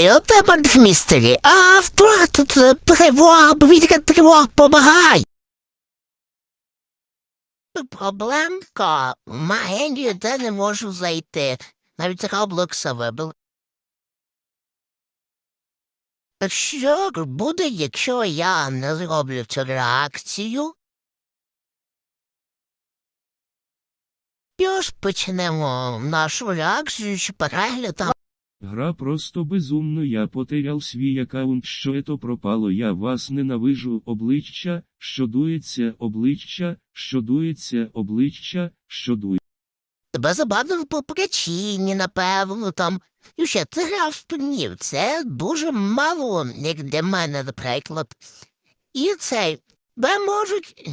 Тебе містері, а в е, тривога, повітря тривог, помагай. Проблемка, має ніде не можу зайти. Навіть Роблокса вибили. Що буде, якщо я не зроблю цю реакцію? Що ж почнемо нашу реакцію чи перегляд Гра просто безумно, я потеряв свій аккаунт, що ето пропало, я вас ненавижу, обличчя, що дується, обличчя, що дується, обличчя, що дує. Тебе забавили по причині, напевно, там. І ще ти грав в турнір. Це дуже мало, як для мене, наприклад. І цей тебе можуть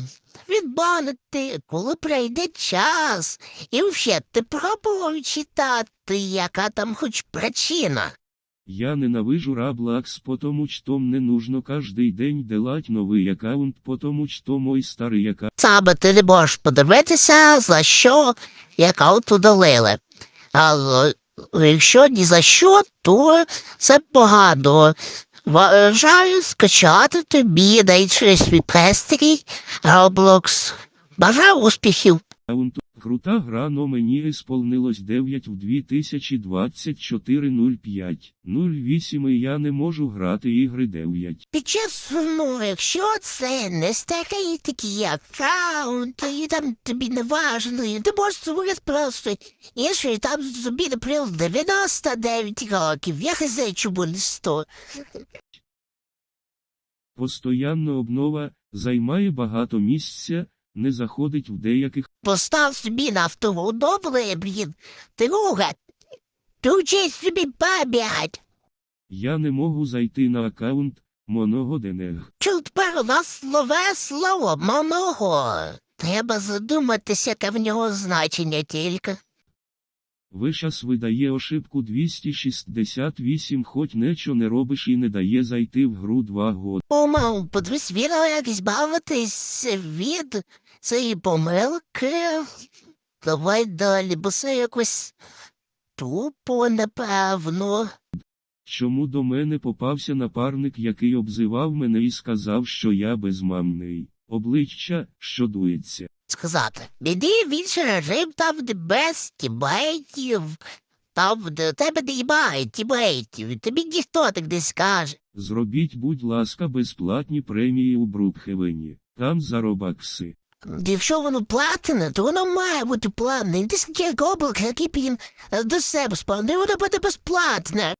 відбанити, коли прийде час. І ще ти пробував читати, яка там хоч причина. Я ненавижу Раблакс, потому что мне нужно каждый день делать новый аккаунт, потому что мой старый аккаунт Саме ти не можеш подивитися, за що аккаунт удалили. А е, якщо ні за що, то це погано. Вважаю скачати тобі свій пристрій Roblox. Бажаю успіхів. Крута гра, но мені ісполнилось 9 в 2024 05 08 і я не можу грати ігри 9. Під час ну, якщо це не стакає такі аккаунти, і там тобі не важливо, ти можеш створити просто інший, там собі, наприклад, 99 років, я хазяй чому не 100. Постоянна обнова займає багато місця, не заходить в деяких Постав собі на автоудобли, блін, друга, ти вчись собі пам'ять. Я не можу зайти на аккаунт Моногоденег. Чого тепер у нас слове слово моного? Треба задуматися, яке в нього значення тільки. Вишас видає ошибку 268, хоч нічого не робиш і не дає зайти в гру 2 годи. О, мам, подивись відео, як збавитись від цієї помилки. Давай далі, бо це якось тупо, напевно. Чому до мене попався напарник, який обзивав мене і сказав, що я безмамний. Обличчя, що дується. сказати. Іди в інший режим, там, де без тімейтів, там, де тебе немає тімейтів, тобі ніхто так не скаже. Зробіть, будь ласка, безплатні премії у Брукхевені. Там заробакси. Якщо воно платне, то воно має бути платне. Ти скільки гоблик, який їм е, до себе сповнив, воно буде безплатне.